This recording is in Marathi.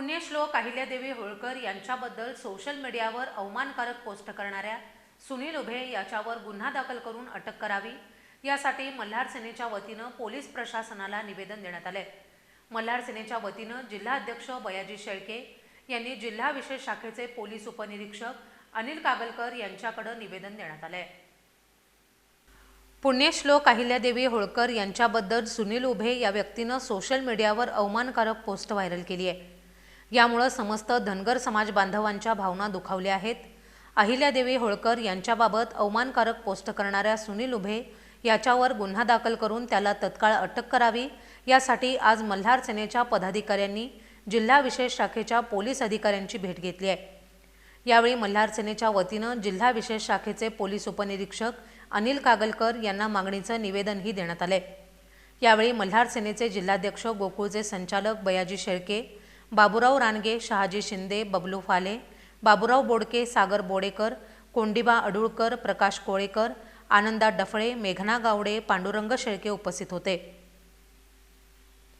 पुण्यश्लोक अहिल्यादेवी होळकर यांच्याबद्दल सोशल मीडियावर अवमानकारक पोस्ट करणाऱ्या सुनील उभे याच्यावर गुन्हा दाखल करून अटक करावी. यासाठी मल्हार सेनेच्या वतीनं पोलीस प्रशासनाला निवेदन देण्यात आले मल्हार सेनेच्या वतीनं जिल्हाध्यक्ष बयाजी शेळके यांनी जिल्हा विशेष शाखेचे पोलीस उपनिरीक्षक अनिल कागलकर यांच्याकडे निवेदन देण्यात आले पुण्यश्लोक अहिल्यादेवी होळकर यांच्याबद्दल सुनील उभे या व्यक्तीनं सोशल मीडियावर अवमानकारक पोस्ट व्हायरल केली आहे यामुळं समस्त धनगर समाज बांधवांच्या भावना दुखावल्या आहेत. अहिल्यादेवी होळकर यांच्याबाबत अवमानकारक पोस्ट करणाऱ्या सुनील उभे याच्यावर गुन्हा दाखल करून त्याला तत्काळ अटक करावी. यासाठी आज मल्हार सेनेच्या पदाधिकाऱ्यांनी जिल्हा विशेष शाखेच्या पोलीस अधिकाऱ्यांची भेट घेतली आहे. यावेळी मल्हार सेनेच्या वतीनं जिल्हा विशेष शाखेचे पोलीस उपनिरीक्षक अनिल कागलकर यांना मागणीचं निवेदनही देण्यात आले यावेळी मल्हार सेनेचे जिल्हाध्यक्ष गोकुळचे संचालक बयाजी शेळके बाबुराव रानगे शहाजी शिंदे बबलू फाले बाबुराव बोडके सागर बोडेकर कोंडिबा अडुळकर प्रकाश कोळेकर आनंदा डफळे मेघना गावडे पांडुरंग शेळके उपस्थित होते.